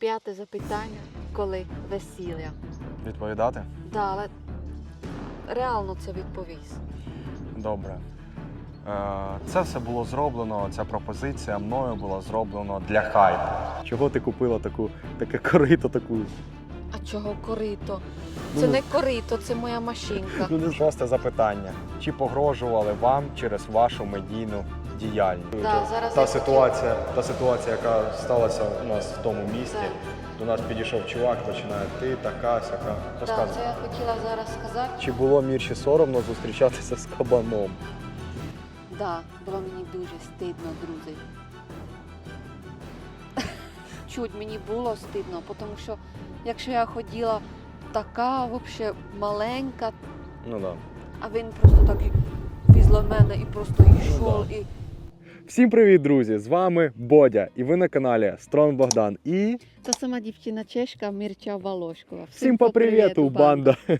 П'яте запитання, коли весілля. Відповідати? Да, але реально це відповість. Добре. Е, Це все було зроблено, ця пропозиція мною була зроблена для хайпу. Чого ти купила таку, таке корито, таку? А чого корито? Ну, Це не корито, це моя машинка. Ну, не шосте запитання. Чи погрожували вам через вашу медійну діяльність? Да, зараз та я ситуація, та ситуація, яка сталася у нас в тому місті. Так. До нас підійшов чувак, починає ти така, сяка. Да, Розказуй. це я хотіла зараз сказати. Чи було Мірші соромно зустрічатися з кабаном? Да, було мені дуже стидно, друзі. Чуть мені було стидно, тому що якщо я ходила така, взагалі маленька, Ну да. а він просто так і після мене і просто йшов. да. І... Всім привіт, друзі! З вами Бодя, і ви на каналі Строн Богдан. І Та сама дівчина чешка Мірча Волошкова. всім по привіту, банда!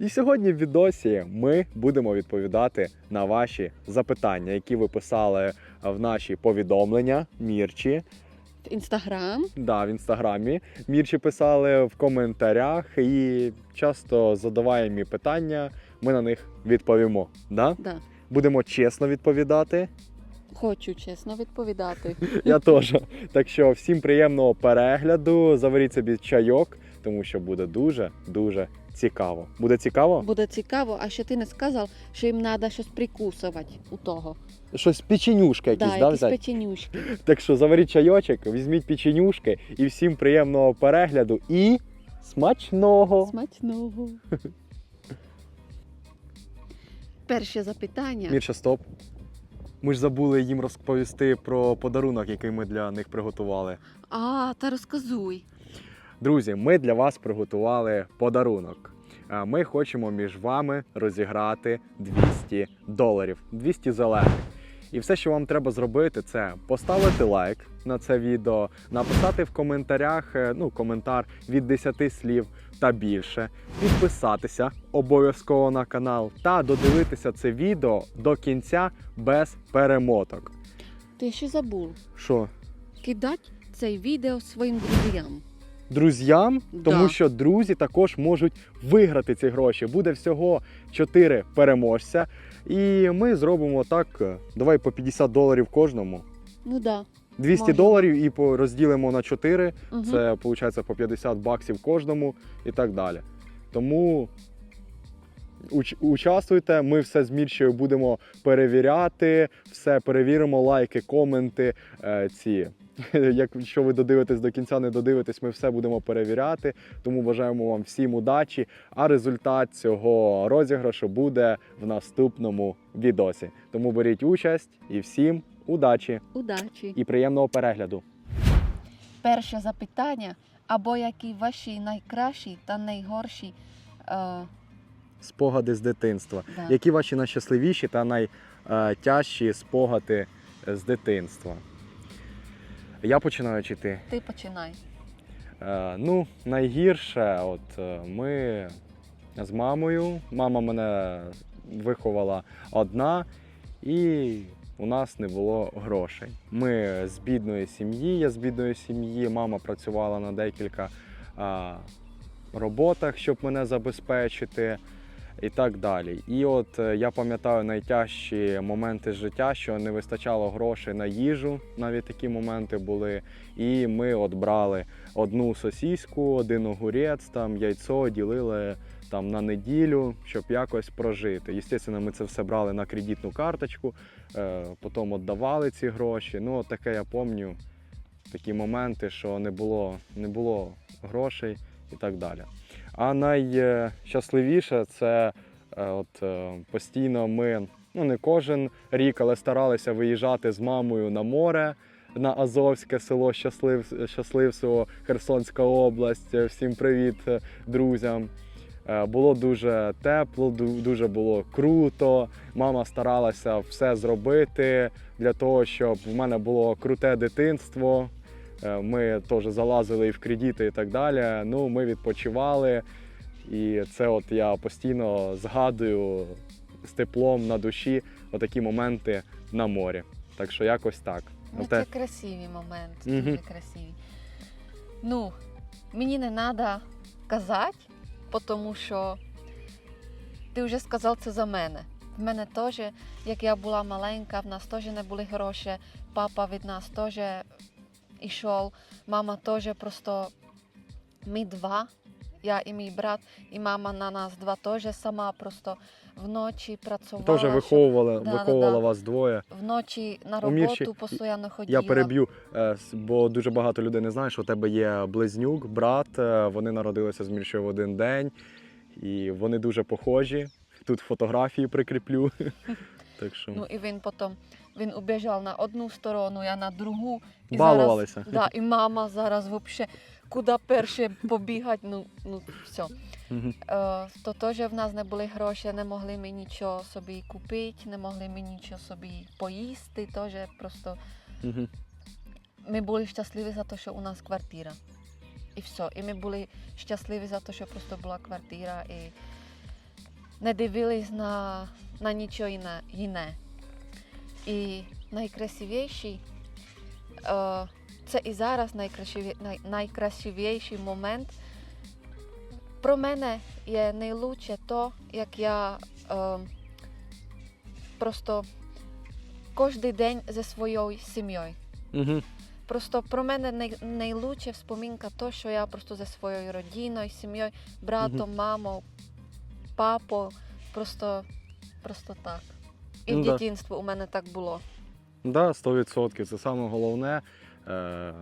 І сьогодні в відосі ми будемо відповідати на ваші запитання, які ви писали в наші повідомлення Мірчі. Інстаграм. Да, в інстаграмі. Мірчі писали в коментарях і часто задаваємі питання. Ми на них відповімо. Да? Да. Будемо чесно відповідати. Хочу чесно відповідати. Я теж. Так що всім приємного перегляду. Заваріть собі чайок, тому що буде дуже дуже цікаво. Буде цікаво? Буде цікаво, а ще ти не сказав, що їм треба щось прикусувати у того. Щось печенюшки якісь, да, да, якісь взяти? печенюшки. Так що заваріть чайочок, візьміть печенюшки і всім приємного перегляду і смачного! Смачного. Перше запитання. Мірша, стоп. Ми ж забули їм розповісти про подарунок, який ми для них приготували. А, та розказуй. Друзі, ми для вас приготували подарунок. Ми хочемо між вами розіграти 200 доларів, 200 зелених. І все, що вам треба зробити, це поставити лайк на це відео, написати в коментарях е, ну, коментар від 10 слів та більше, підписатися обов'язково на канал та додивитися це відео до кінця без перемоток. Ти ще забув. Що? Кидать це відео своїм друзям. друзям, тому Да. що друзі також можуть виграти ці гроші. Буде всього 4 переможця. І ми зробимо так: е, давай по 50 доларів кожному. Ну да. 200 Можна. доларів і по- розділимо на 4. Угу. Це виходить по 50 баксів кожному і так далі. Тому уч- участвуйте, ми все з Мірчею будемо перевіряти, все перевіримо, лайки, коменти. Е, ці. Якщо ви додивитесь до кінця, не додивитесь, ми все будемо перевіряти. Тому бажаємо вам всім удачі. А результат цього розіграшу буде в наступному відосі. Тому беріть участь і всім удачі Удачі. і приємного перегляду. Перше запитання. Або які ваші найкращі та найгорші. Е, Спогади з дитинства. да. Які ваші найщасливіші та найтяжчі спогади з дитинства? Я починаю чи ти? Ти починай. Е, ну, найгірше, от е, ми з мамою. Мама мене виховала одна, і у нас не було грошей. Ми з бідної сім'ї, я з бідної сім'ї, мама працювала на декілька а, роботах, щоб мене забезпечити. І так далі. І от е, я пам'ятаю найтяжчі моменти життя, що не вистачало грошей на їжу, навіть такі моменти були. І ми от брали одну сосіську, один огурець, там яйцо ділили там на неділю, щоб якось прожити. Звісно, ми це все брали на кредитну карточку, потім віддавали ці гроші. Ну, таке я пам'ятаю, такі моменти, що не було, не було грошей і так далі. А найщасливіше це е, от е, постійно ми, ну не кожен рік, але старалися виїжджати з мамою на море на Азовське село Щаслив, Щасливцево, Херсонська область. Е, Всім привіт е, друзям. Е, Було дуже тепло, дуже було круто. Мама старалася все зробити для того, щоб в мене було круте дитинство. Е, Ми теж залазили і в кредити і так далі. Ну, ми відпочивали. І це от я постійно згадую з теплом на душі отакі моменти на морі. Так що якось так. Ну, це красиві моменти, дуже красиві. Ну, мені не треба казати, тому що ти вже сказав це за мене. В мене теж, як я була маленька, в нас теж не були гроші, папа від нас теж йшов, мама теж просто ми два, я і мій брат, і мама на нас два теж сама просто вночі працювала. Теж щоб- виховувала, да, виховувала да. вас двоє. Вночі на роботу постійно ходила. Я переб'ю, е, бо дуже багато людей не знають, що у тебе є близнюк, брат. е, Вони народилися з Міршою в один день, і вони дуже похожі. Тут фотографії прикріплю. Так що Ну і він потім він убіжав на одну сторону, я на другу. І балувалися. Зараз, да, і мама зараз взагалі куди перше побігати, ну, ну все. Е, то теж в нас не були гроші, не могли ми нічого собі купити, не могли ми нічого собі поїсти. Теж просто Мгм. ми були щасливі за те, що у нас квартира. І все. І ми були щасливі за те, що просто була квартира і не дивились на, на нічого іне. І найкрасивіший, це і зараз найкрасиві, най, найкрасивіший момент. Про мене є найлучше то, як я е, просто кожен день зі своєю сім'єю. Мгм. Просто про мене най, найлучша вспомінка то, що я просто зі своєю родиною, сім'єю, братом, мамою, папою, просто, просто так. І Ну в дитинстві у мене так було. Да, 100%. Це саме головне е,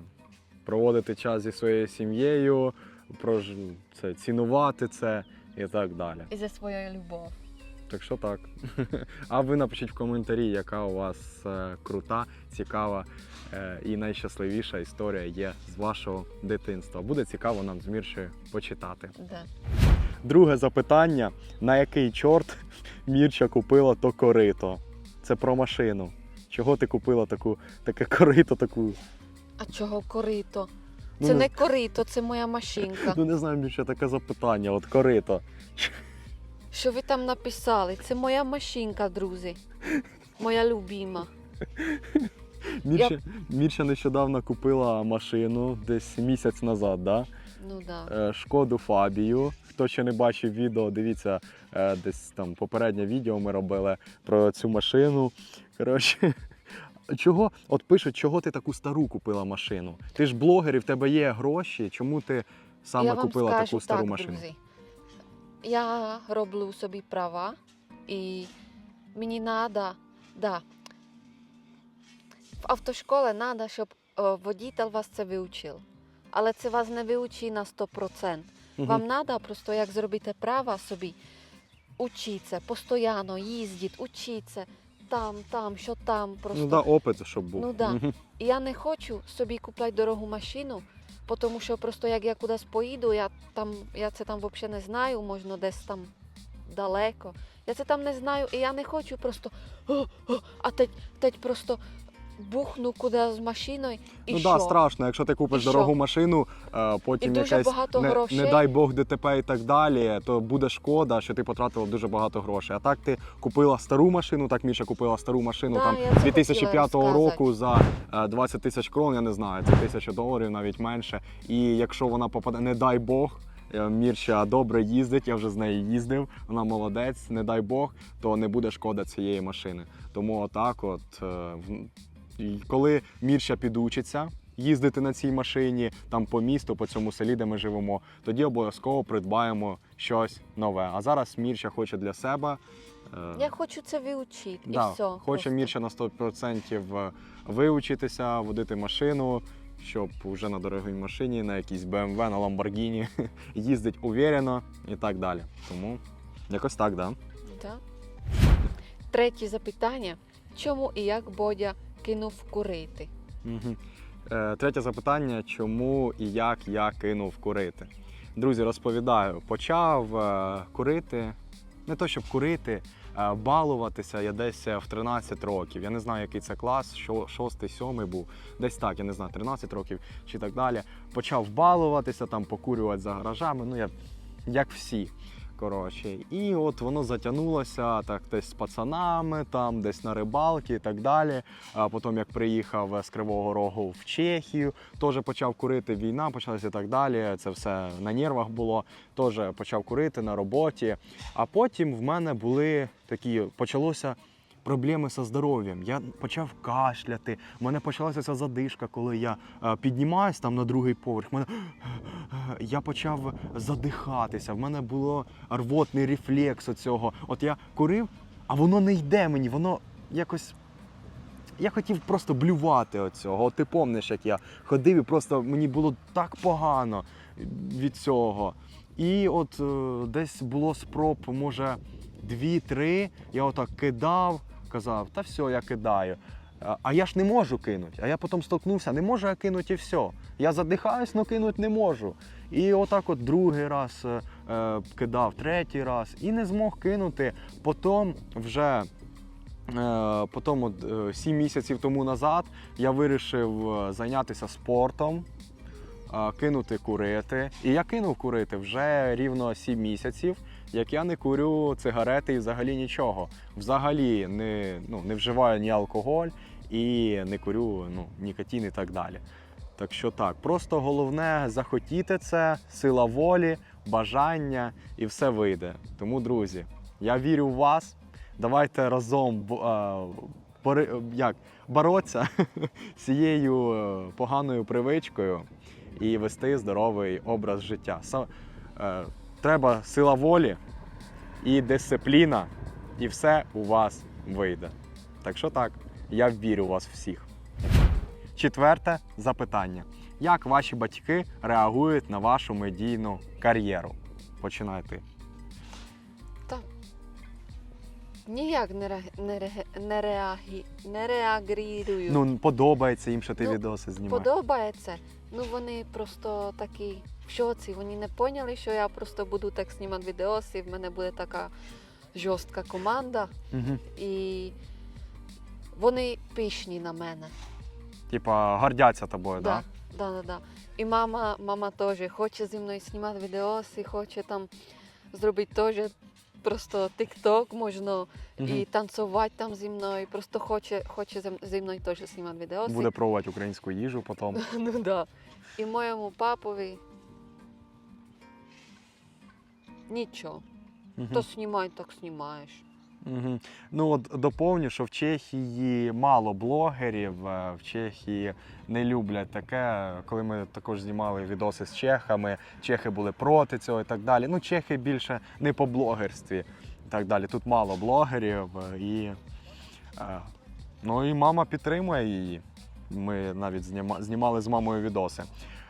проводити час зі своєю сім'єю, прож... це, цінувати це і так далі. І зі своєю любов'ю. Так що так. А ви напишіть в коментарі, яка у вас е, крута, цікава е, і найщасливіша історія є з вашого дитинства. Буде цікаво нам з Міршею почитати. Да. Друге запитання: на який чорт Мірча купила то корито? Це про машину. Чого ти купила таку, таке корито, таку. А чого корито? Ну, Це не- не корито, це моя машинка. Ну не знаю, Мірча, таке запитання, от корито. Що ви там написали? Це моя машинка, друзі. Моя любима. Мірча, Мірча нещодавно купила машину десь місяць назад, да? Ну да. Е, шкоду Фабію. Хто ще не бачив відео, дивіться е, десь там попереднє відео ми робили про цю машину. Коротше, чого, от пишуть, чого ти таку стару купила машину? Ти ж блогер і в тебе є гроші. Чому ти саме я вам купила скажу таку стару так, машину? Друзі. Я роблю собі права і мені треба, да, в автошколі треба, щоб е, водитель вас це вивчив. Але це вас не вивчить на 100%. Мгм. Вам треба просто як зробити права собі, учіться, постійно їздіть, учіться там, там, що там. Просто. Ну да, опит, щоб був. Ну да. І я не хочу собі купляти дорогу машину, тому що просто як я кудись поїду, я там я це там взагалі не знаю, можна десь там далеко. Я це там не знаю, і я не хочу просто «О, о», а теть, теть просто бухну куди з машиною і ну що? да, страшно, якщо ти купиш І дорогу що? машину, е, потім І дуже якесь багато не, грошей. не дай Бог ДТП і так далі, то буде шкода, що ти потратила дуже багато грошей. А так ти купила стару машину, так Міша купила стару машину Да, там я це 2005 року за е, 20 тисяч крон, я не знаю, це тисяча доларів, навіть менше. І якщо вона попаде, не дай Бог. е, Мірча добре їздить, я вже з нею їздив, вона молодець, не дай Бог, то не буде шкода цієї машини. Тому отак, от е, в- коли Мірча підучиться їздити на цій машині, там по місту, по цьому селі, де ми живемо, тоді обов'язково придбаємо щось нове. А зараз Мірча хоче для себе. е, Я хочу це вивчити. Да, і все. хоче просто. Мірча на 100% вивчитися, водити машину, щоб вже на дорогій машині, на якійсь BMW, на Lamborghini їздить уверено і так далі. Тому якось так, да? Да. Третє запитання. Чому і як Бодя кинув курити? Угу. Е, третє запитання: чому і як я кинув курити? Друзі, розповідаю, почав е, курити, не то щоб курити, е, балуватися я десь в 13 років. Я не знаю, який це клас, що 6 7 був, десь так, я не знаю, 13 років чи так далі. Почав балуватися, там покурювати за гаражами. Ну, я, як всі. Коротше, і от воно затягнулося так десь з пацанами, там десь на рибалки і так далі. А потім, як приїхав з Кривого Рогу в Чехію, теж почав курити. Війна почалася і так далі. Це все на нервах було. Теж почав курити на роботі. А потім в мене були такі, почалося. Проблеми зі здоров'ям. Я почав кашляти. У мене почалася ця задишка, коли я е, піднімаюсь там на другий поверх. Мене я почав задихатися. В мене було рвотний рефлекс оцього. От я курив, а воно не йде мені, воно якось. Я хотів просто блювати оцього. От ти помниш, як я ходив, і просто мені було так погано від цього. І от е, десь було спроб, може, дві-три. Я отак кидав, казав, та все, я кидаю. А- А я ж не можу кинути. А я потім столкнувся, не можу я кинути і все. Я задихаюсь, але кинути не можу. І отак от другий раз е, е, кидав, третій раз і не змог кинути. Потім вже е, потім, от, е, сім місяців тому назад я вирішив е, зайнятися спортом, е, кинути курити. І я кинув курити вже рівно сім місяців, як я не курю цигарети і взагалі нічого. Взагалі не, ну, не вживаю ні алкоголь і не курю ну, нікотин і так далі. Так що так, просто головне захотіти це, сила волі, бажання і все вийде. Тому, друзі, я вірю в вас. Давайте разом бори- як, боротися з цією е, поганою привичкою і вести здоровий образ життя. Треба сила волі і дисципліна, і все у вас вийде. Так що так, я вірю в вас всіх. Четверте запитання. Як ваші батьки реагують на вашу медійну кар'єру? Починай ти. Ніяк не, реаг- не, реаг- не, реагі, не реагують. Ну, подобається їм, що ти Ну, відоси знімаєш. Подобається. Ну вони просто такі в шоці. Вони не поняли, що я просто буду так знімати відеоси, в мене буде така жорстка команда. Угу. І вони пишні на мене. Типа гордяться тобою, Да, так? да, да, да. І мама, мама теж хоче зі мною знімати відеоси, хоче там зробити теж просто тік-ток можна Да? і танцювати там зі мною. Просто хоче, хоче зі- мною теж знімати відеоси. Буде пробувати українську їжу потім. ну да. І моєму папові нічого. Мгм. То знімай, так знімаєш. Мгм. Ну от доповню, що в Чехії мало блогерів. е, В Чехії не люблять таке. Коли ми також знімали відоси з чехами, чехи були проти цього і так далі. Ну, чехи більше не по блогерстві і так далі. Тут мало блогерів е, і. е, Ну і мама підтримує її. Ми навіть зніма- знімали з мамою відоси.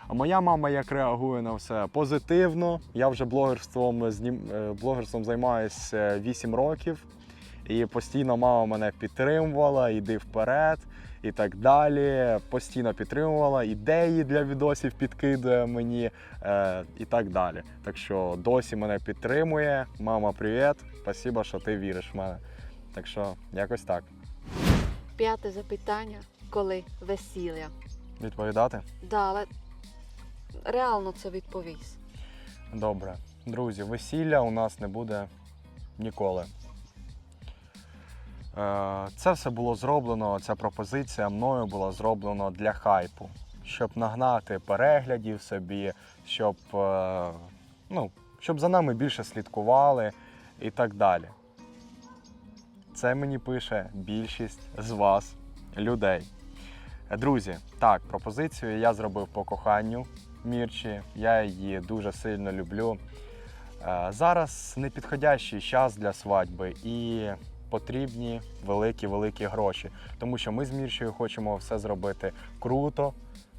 А моя мама як реагує на все позитивно. Я вже блогерством, знім... е, блогерством займаюся 8 років. І постійно мама мене підтримувала, іди вперед і так далі. Постійно підтримувала, ідеї для відосів підкидує мені е, і так далі. Так що досі мене підтримує. Мама, привіт! Спасибо, що ти віриш в мене. Так що якось так. П'яте запитання, коли весілля. Відповідати? Да, але реально це відповість. Добре. Друзі, весілля у нас не буде ніколи. Е, Це все було зроблено, ця пропозиція мною була зроблена для хайпу, щоб нагнати переглядів собі, щоб, е, ну, щоб за нами більше слідкували і так далі. Це мені пише більшість з вас, людей. Друзі, так, пропозицію я зробив по коханню Мірчі. Я її дуже сильно люблю. Е, Зараз непідходящий час для свадьби і потрібні великі-великі гроші. Тому що ми з Мірчею хочемо все зробити круто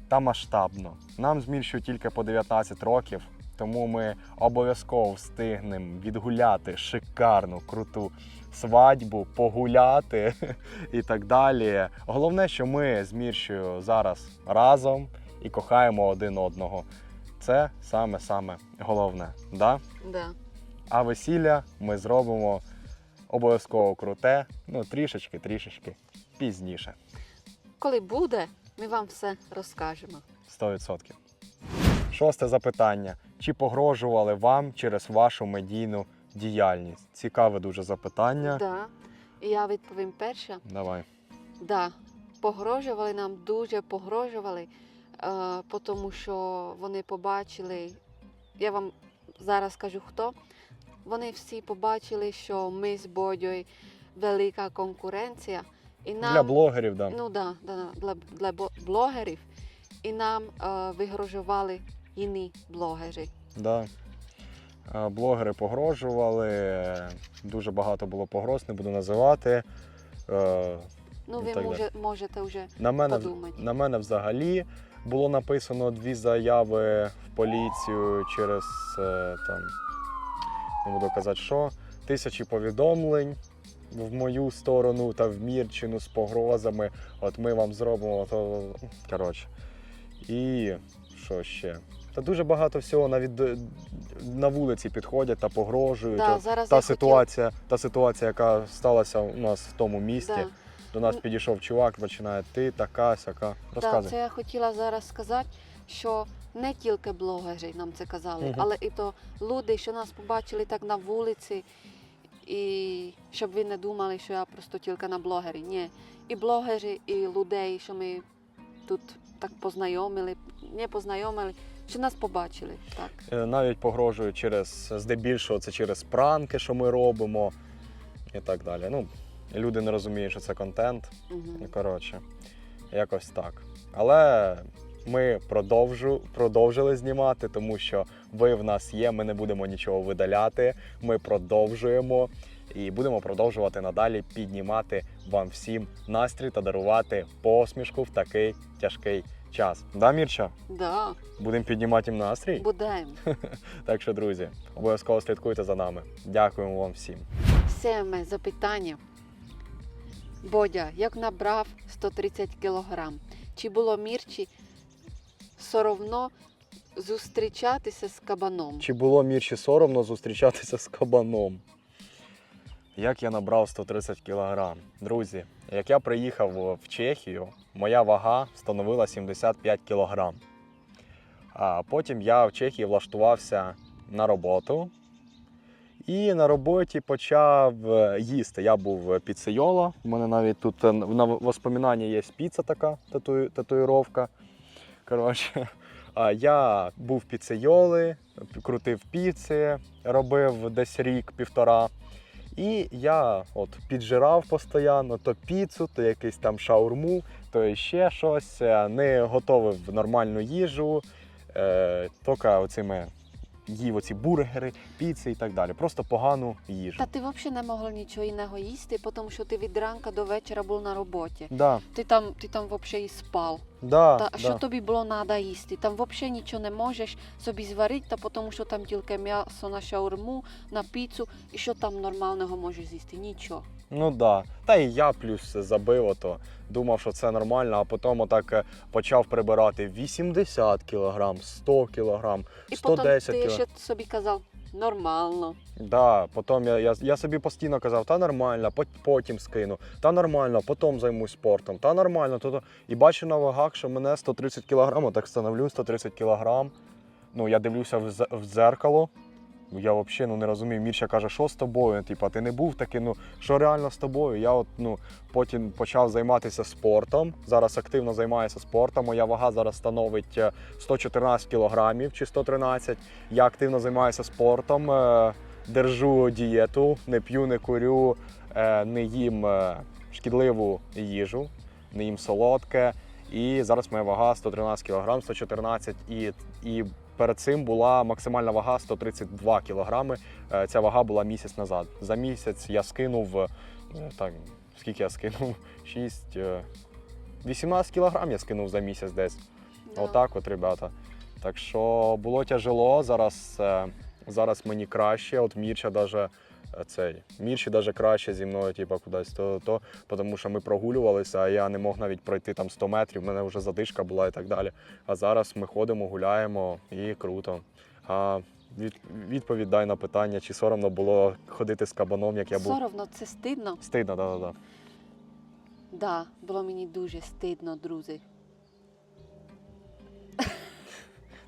та масштабно. Нам з Мірчею тільки по 19 років, тому ми обов'язково встигнемо відгуляти шикарну, круту свадьбу, погуляти і так далі. Головне, що ми з Мірчею зараз разом і кохаємо один одного. Це саме-саме головне. Да? Да. А весілля ми зробимо обов'язково круте, ну трішечки, трішечки пізніше. Коли буде, ми вам все розкажемо. 100%. Шосте запитання. Чи погрожували вам через вашу медійну діяльність? Цікаве дуже запитання. Да. І я відповім перша. Давай. Да, погрожували нам, дуже погрожували, е, тому що вони побачили. Я вам зараз скажу хто. Вони всі побачили, що ми з Бодьою велика конкуренція. І нам, Для блогерів, да. Ну да, да, для, для блогерів. І нам е, вигрожували інші блогери. Да. Е, Блогери погрожували, дуже багато було погроз, не буду називати. Е, Ну, ви так може, можете вже На мене, подумати. на мене взагалі було написано дві заяви в поліцію через е, там, не буду казати, що, тисячі повідомлень в мою сторону та в Мірчину з погрозами. От ми вам зробимо то. Коротше. І що ще? Та дуже багато всього навіть до- на вулиці підходять та погрожують. Да, От зараз та я хотіла- ситуація, та ситуація, яка сталася у нас в тому місті. Да. До нас підійшов чувак, починає ти така, сяка. Так, Розказуй. це я хотіла зараз сказати, що не тільки блогери нам це казали, Мгм. але і то люди, що нас побачили так на вулиці, і щоб ви не думали, що я просто тільки на блогері. Ні. І блогери, і людей, що ми тут так познайомили, не познайомили, що нас побачили. Так. Е, Навіть погрожують через здебільшого це через пранки, що ми робимо, і так далі. Ну, люди не розуміють, що це контент. Угу. Коротше, якось так. Але ми продовжу, продовжили знімати, тому що ви в нас є, ми не будемо нічого видаляти. Ми продовжуємо і будемо продовжувати надалі піднімати вам всім настрій та дарувати посмішку в такий тяжкий час. Да, Мірча? Да, Будемо піднімати їм настрій. будемо. Так що, друзі, обов'язково слідкуйте за нами. Дякуємо вам всім. Сьоме запитання. Бодя, як набрав 130 кілограм? Чи було мірчі соромно зустрічатися з кабаном? Чи було Мірчі соромно зустрічатися з кабаном? Як я набрав 130 кілограм? Друзі, як я приїхав в Чехію, моя вага становила 75 кілограм. А потім я в Чехії влаштувався на роботу. І на роботі почав е, їсти. Я був піцейоло. У мене навіть тут е, на воспоминанні є піца така тату... татуїровка. Коротше, я був піцейоли, крутив піци, робив десь рік-півтора. І я от піджирав постійно то піцу, то якийсь там шаурму, то ще щось. е, Не готовив нормальну їжу, е, тільки оцими їв оці бургери, піци і так далі. Просто погану їжу. Та ти взагалі не могла нічого інного їсти, тому що ти від ранка до вечора був на роботі. Да, Ти там, ти там взагалі і спав. да, Та да. що тобі було треба їсти? Там взагалі нічого не можеш собі зварити, та тому що там тільки м'ясо на шаурму, на піцу, і що там нормального можеш з'їсти? Нічого. Ну да. Та і я плюс забив ото. Думав, що це нормально, а потім отак е, почав прибирати 80 кілограм, 100 кілограм, І 110 потім ти ще собі казав, нормально. Да, потім я, я, я собі постійно казав, та нормально, пот- потім скину, та нормально, потім займусь спортом, та нормально. То, то. І бачу на вагах, що мене 130 кілограм, так становлю 130 кілограм. Ну, я дивлюся в, в дзеркало. Я взагалі ну, не розумію. Мірча каже, що з тобою? Типа, ти не був такий, ну що реально з тобою? Я от ну потім почав займатися спортом. Зараз активно займаюся спортом. Моя вага зараз становить е, 114 кілограмів чи 113. Я активно займаюся спортом, е, держу дієту, не п'ю, не курю, е, не їм е, шкідливу їжу, не їм солодке. І зараз моя вага 113 кг, 114 і, і перед цим була максимальна вага 132 кг. Ця вага була місяць назад. За місяць я скинув е, так, скільки я скинув? 6, е, 18 кг я скинув за місяць десь. Да. Отак от, ребята. Так що було тяжело, зараз, е, зараз мені краще. От Мірча даже е, цей, Мірчі даже краще зі мною, типу, кудись то, то, тому що ми прогулювалися, а я не мог навіть пройти там 100 метрів, в мене вже задишка була і так далі. А зараз ми ходимо, гуляємо і круто. А від, відповідь дай на питання, чи соромно було ходити з кабаном, як я був. Соромно, це стидно. Стидно, да, да, да. Да, було мені дуже стидно, друзі.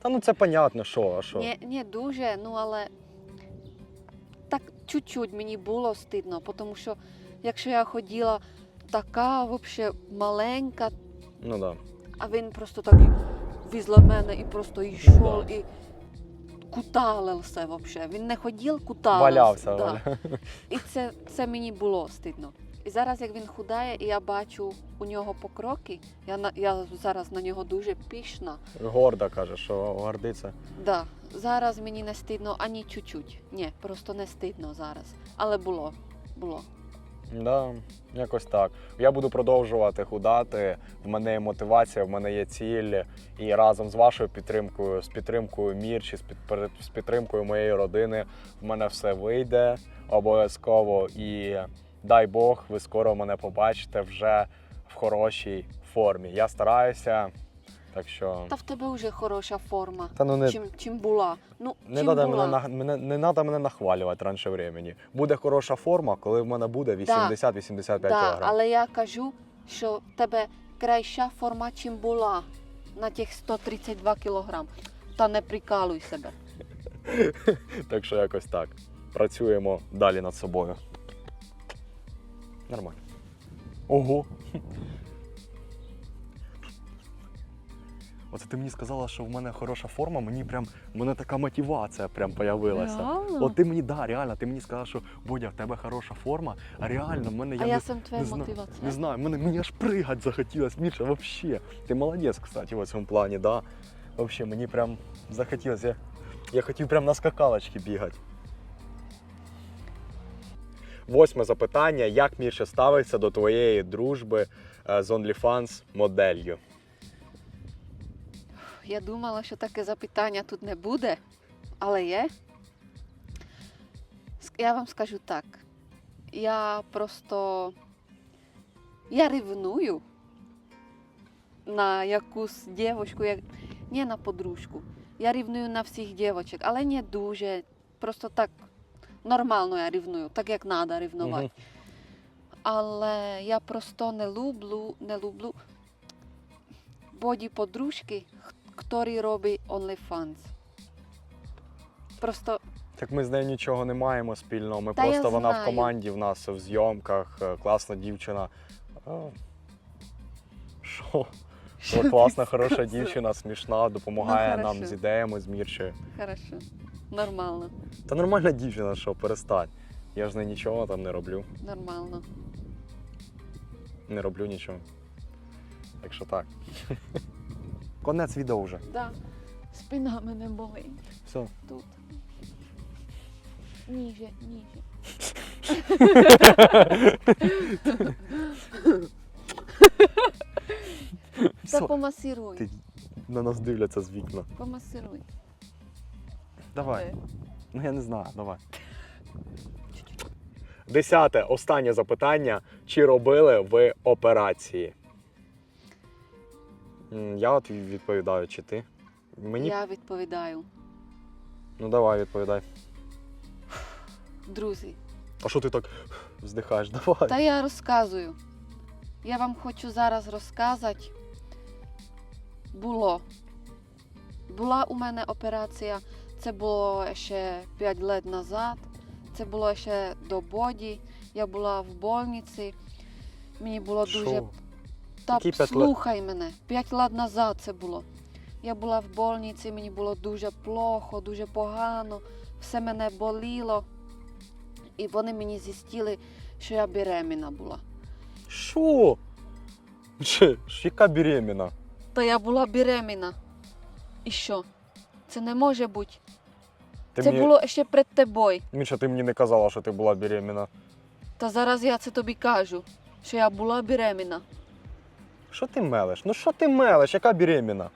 Та ну це понятно, що, а що. Ні, ні, дуже, ну але так чуть-чуть мені було стидно, тому що якщо я ходила така взагалі маленька, Ну да. а він просто так візла мене і просто йшов Да. і куталився взагалі. Він не ходив, куталився. Валявся. Да. Валя. І це, це мені було стидно. І зараз, як він худає, і я бачу у нього покроки, я, на, я зараз на нього дуже пішна. Горда каже, що гордиться. Да, зараз мені не стидно ані чуть-чуть. Ні, просто не стидно зараз. Але було. Було. Да, якось так. Я буду продовжувати худати. В мене є мотивація, в мене є ціль. І разом з вашою підтримкою, з підтримкою Мірчі, з, підтримкою моєї родини, в мене все вийде обов'язково. І дай Бог, ви скоро мене побачите вже в хорошій формі. Я стараюся, так що. Та в тебе вже хороша форма. Та ну не, Чим, чим була. Ну, не, чим надо була. мене, на- мене, не треба мене нахвалювати раніше времени. Буде хороша форма, коли в мене буде 80-85 Да, кг. але я кажу, що в тебе краща форма, чим була на тих 132 кілограм. Та не прикалуй себе. Так що якось так. Працюємо далі над собою. Нормально. Ого. Оце ти мені сказала, що в мене хороша форма, мені прям в мене така мотивація прям появилася. Реально? От ти мені, да, реально, ти мені сказала, що Бодя, в тебе хороша форма, а реально в мене а я я не, сам твоя не, зна- мотивація. не знаю, мене, мені аж пригать захотілось, Міша, вообще. Ти молодець, кстати, в цьому плані, да. Вообще, мені прям захотілось. Я, я хотів прям на скакалочці бігати. Восьме запитання. Як Міша ставиться до твоєї дружби е, з OnlyFans моделлю? Я думала, що таке запитання тут не буде, але є. Я вам скажу так. Я просто я ревную на якусь дівчинку, як... не на подружку. Я рівную на всіх дівчаток, але не дуже. Просто так нормально я рівную, так як треба рівнувати. Мгм. Але я просто не люблю, не люблю боді подружки, які роблять OnlyFans. Просто Так ми з нею нічого не маємо спільного. Ми Та просто вона в команді в нас в зйомках, е, класна дівчина. Що? Що класна, хороша дівчина, смішна, допомагає Ну, нам хорошо. з ідеями, з Мірчею. хорошо, нормально, Та нормальна дівчина, що перестань. Я ж з нею нічого там не роблю. нормально. Не роблю нічого. Так що так. Конець відео вже. Да. Спина мене болить Все. тут. Ніже, ніже. Та помасируй, Ти на нас дивляться з вікна. помасируй. Давай. Де? Ну я не знаю, давай. Десяте, останнє запитання. Чи робили ви операції? М, Я от відповідаю, чи ти? Мені. Я відповідаю. Ну давай, відповідай. Друзі, А що ти так вздихаєш? Давай. Та я розказую. Я вам хочу зараз розказати. Було. Була у мене операція. Це було ще 5 років назад. Це було ще до боді. Я була в больниці. Мені було дуже. Що? Та лет? слухай мене. 5 років назад це було. Я була в больниці, мені було дуже плохо, дуже погано, все мене боліло. І вони мені зістіли, що я беременна була. Що? Яка беременна? Та я була беременна. І що? Це не може бути. Ти це мені... було ще перед тобою. Міша, ти мені не казала, що ти була беременна. Та зараз я це тобі кажу, що я була беременна. Що ти мелеш? Ну що ти мелеш? Яка беременна?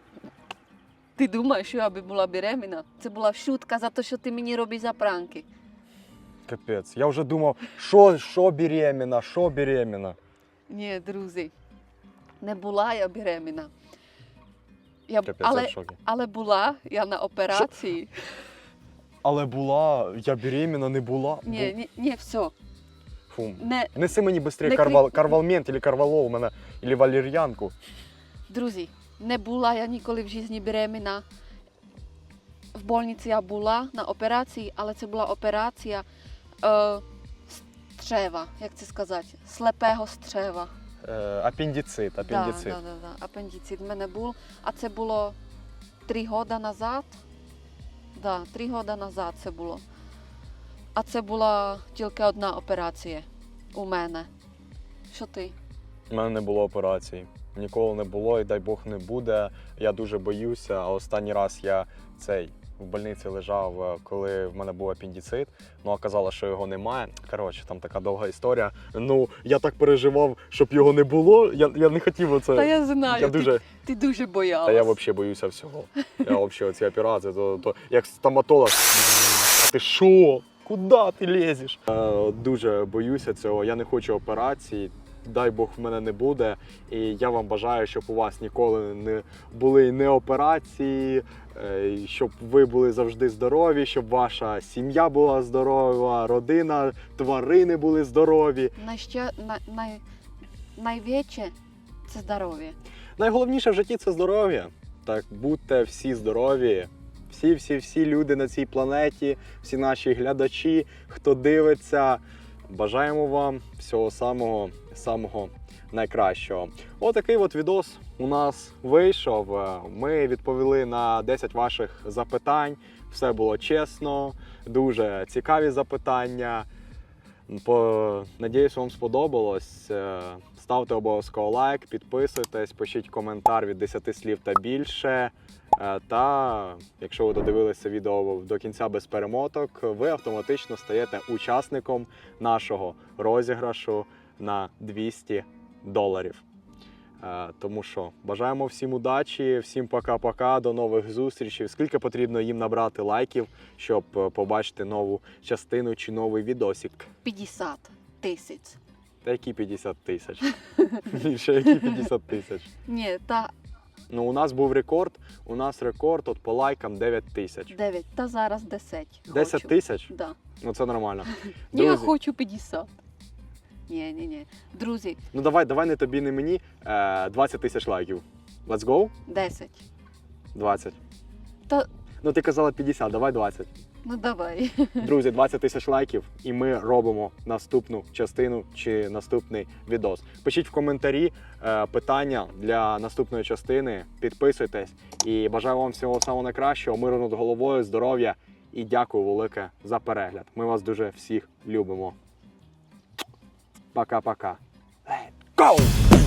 Ти думаєш, що я би була беременна? Це була шутка за те, що ти мені робиш за пранки. Капець. Я вже думав, що, що беременна, що беременна. Ні, друзі, не була я беременна. Я... Капець, я Але, в шокі. але була я на операції. Але була, я беременна не була. Ні, ні, ні, все. Фу. Не, Неси мені швидше Не карвал, крик- карвалмент или карвалол мене, или валер'янку. Друзі, не була я ніколи в житті беременна. В больниці я була на операції, але це була операція е, стрева, як це сказати, слепого стрева. Апендицит, апендицит. Да, да, да, да. Апендицит в мене був, а це було три роки назад. Да, три роки назад це було. А це була тільки одна операція у мене. Що ти? У мене не було операцій. Ніколи не було, і дай Бог не буде. Я дуже боюся. А останній раз я цей в больниці лежав, е, коли в мене був апендицит. Ну, оказалось, що його немає. Коротше, там така довга історія. Ну, я так переживав, щоб його не було. Я, я не хотів оце. Та я знаю, я дуже, ти дуже боялась. та я взагалі боюся всього. Я взагалі ці операції, то, то як стоматолог. А ти що? Куди ти лізеш? Дуже боюся цього. Я не хочу операцій. Дай Бог в мене не буде. І я вам бажаю, щоб у вас ніколи не були не операції, щоб ви були завжди здорові, щоб ваша сім'я була здорова, родина, тварини були здорові. Найща... най... Най... найвіче це здоров'я. Найголовніше в житті це здоров'я. Так, будьте всі здорові. Всі, всі, всі люди на цій планеті, всі наші глядачі, хто дивиться. Бажаємо вам всього самого, самого найкращого. Отакий от відос у нас вийшов. Е, Ми відповіли на 10 ваших запитань. Все було чесно, дуже цікаві запитання. Надіюсь, вам сподобалось. Е, Ставте обов'язково лайк, підписуйтесь, пишіть коментар від 10 слів та більше. Е, Та якщо ви додивилися відео до кінця без перемоток, ви автоматично стаєте учасником нашого розіграшу на 200 доларів. Е, Тому що бажаємо всім удачі, всім пока-пока, до нових зустрічей. Скільки потрібно їм набрати лайків, щоб е, побачити нову частину чи новий відосик? 50 тисяч. Та які 50 тисяч? Більше які 50 тисяч. Ні, та Ну, у нас був рекорд. У нас рекорд от по лайкам 9 тисяч. 9, та зараз 10. 10 тисяч? Да. Ну це нормально. Я хочу 50. Ні, ні, ні. Друзі, ну давай, давай не тобі, не мені. Е, 20 тисяч лайків. Let's go? 10. 20. Та- Ну ти казала 50, давай 20. Ну давай. Друзі, 20 тисяч лайків, і ми робимо наступну частину чи наступний відос. Пишіть в коментарі е, питання для наступної частини. Підписуйтесь і бажаю вам всього самого найкращого, миру над головою, здоров'я і дякую велике за перегляд. Ми вас дуже всіх любимо. Пока-пока. Let's go!